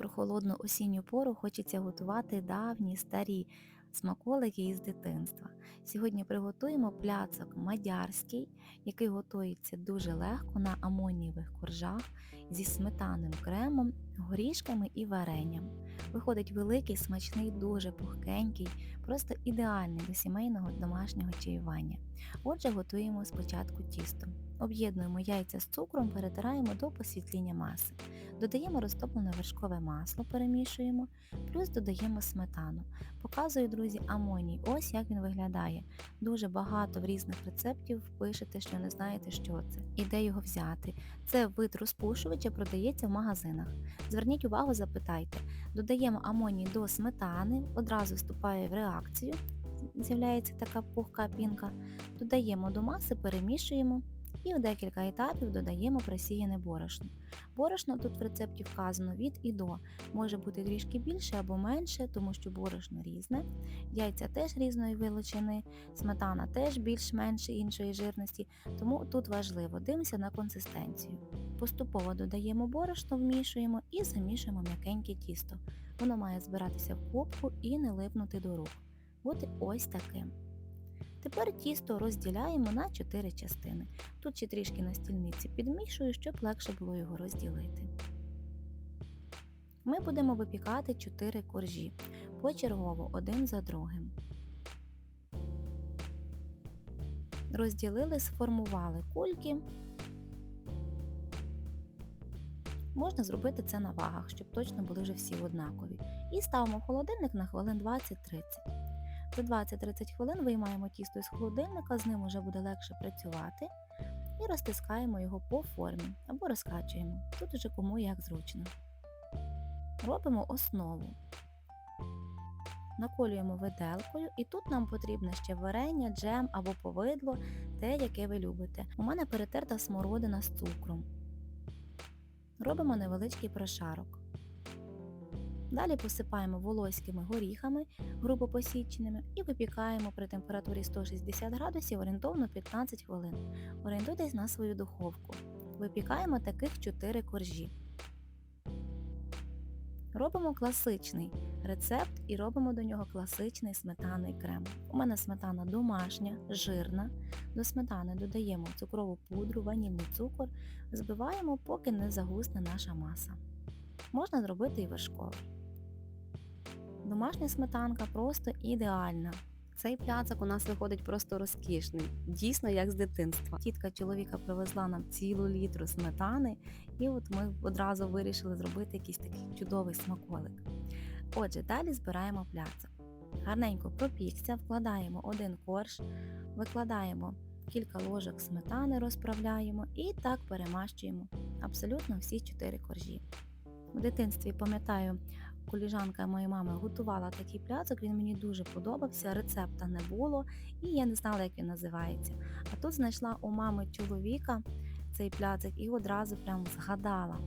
прохолодну осінню пору хочеться готувати давні старі смаколики із дитинства. Сьогодні приготуємо пляцок мадярський, який готується дуже легко на амонієвих коржах зі сметанним кремом, горішками і варенням. Виходить великий, смачний, дуже пухкенький, просто ідеальний до сімейного домашнього чаювання. Отже, готуємо спочатку тісто. Об'єднуємо яйця з цукром, перетираємо до посвітління маси. Додаємо розтоплене вершкове масло, перемішуємо, плюс додаємо сметану. Показую, друзі, амоній. Ось як він виглядає. Дуже багато в різних рецептів пишете, що не знаєте, що це і де його взяти. Це вид розпушувача продається в магазинах. Зверніть увагу, запитайте. Додаємо амоній до сметани, одразу вступає в реакцію, з'являється така пухка пінка. Додаємо до маси, перемішуємо. І в декілька етапів додаємо просіяне борошно. Борошно тут в рецепті вказано від і до. Може бути трішки більше або менше, тому що борошно різне, яйця теж різної величини, сметана теж більш-менш іншої жирності, тому тут важливо дивимося на консистенцію. Поступово додаємо борошно, вмішуємо і замішуємо м'якеньке тісто. Воно має збиратися в кубку і не липнути до рук. Бути ось таким. Тепер тісто розділяємо на 4 частини. Тут ще трішки на стільниці підмішую, щоб легше було його розділити. Ми будемо випікати 4 коржі почергово один за другим. Розділили, сформували кульки. Можна зробити це на вагах, щоб точно були вже всі однакові. І ставимо в холодильник на хвилин 20-30. За 20-30 хвилин виймаємо тісто із холодильника, з ним вже буде легше працювати, і розтискаємо його по формі або розкачуємо. Тут уже кому як зручно. Робимо основу. Наколюємо виделкою, і тут нам потрібно ще варення, джем або повидло, те, яке ви любите. У мене перетерта смородина з цукром. Робимо невеличкий прошарок. Далі посипаємо волоськими горіхами, грубо посіченими, і випікаємо при температурі 160 градусів орієнтовно 15 хвилин. Орієнтуйтесь на свою духовку. Випікаємо таких 4 коржі. Робимо класичний рецепт і робимо до нього класичний сметанний крем. У мене сметана домашня, жирна. До сметани додаємо цукрову пудру, ванільний цукор, збиваємо, поки не загусне наша маса. Можна зробити і вершковий. Домашня сметанка просто ідеальна. Цей пляцок у нас виходить просто розкішний, дійсно як з дитинства. Тітка чоловіка привезла нам цілу літру сметани, і от ми одразу вирішили зробити якийсь такий чудовий смаколик. Отже, далі збираємо пляцок. Гарненько пропікся, вкладаємо один корж, викладаємо кілька ложок сметани, розправляємо і так перемащуємо абсолютно всі чотири коржі. У дитинстві пам'ятаю, коліжанка моєї мами готувала такий пляцок, він мені дуже подобався, рецепта не було, і я не знала, як він називається. А тут знайшла у мами чоловіка цей пляцик і одразу прям згадала.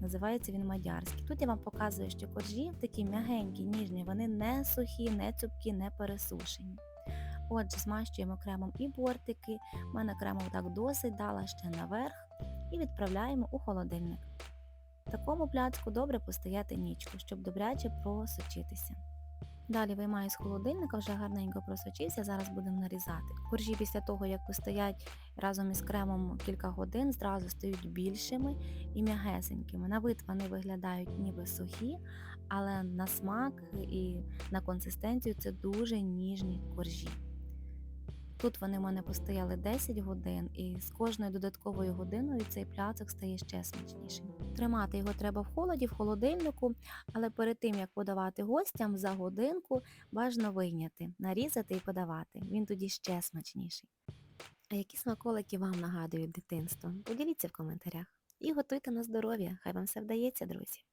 Називається він мадярський. Тут я вам показую, що коржі такі м'ягенькі, ніжні, вони не сухі, не цупкі, не пересушені. Отже, змащуємо кремом і бортики. У мене крему так досить дала ще наверх і відправляємо у холодильник. Такому пляцку добре постояти нічку, щоб добряче просочитися. Далі виймаю з холодильника, вже гарненько просочився, зараз будемо нарізати. Коржі після того, як постоять разом із кремом кілька годин, зразу стають більшими і м'ягесенькими. На вид вони виглядають ніби сухі, але на смак і на консистенцію це дуже ніжні коржі. Тут вони в мене постояли 10 годин, і з кожною додатковою годиною цей пляцок стає ще смачнішим. Тримати його треба в холоді, в холодильнику, але перед тим як подавати гостям за годинку бажано вийняти, нарізати і подавати. Він тоді ще смачніший. А які смаколики вам нагадують дитинство? Поділіться в коментарях. І готуйте на здоров'я, хай вам все вдається, друзі!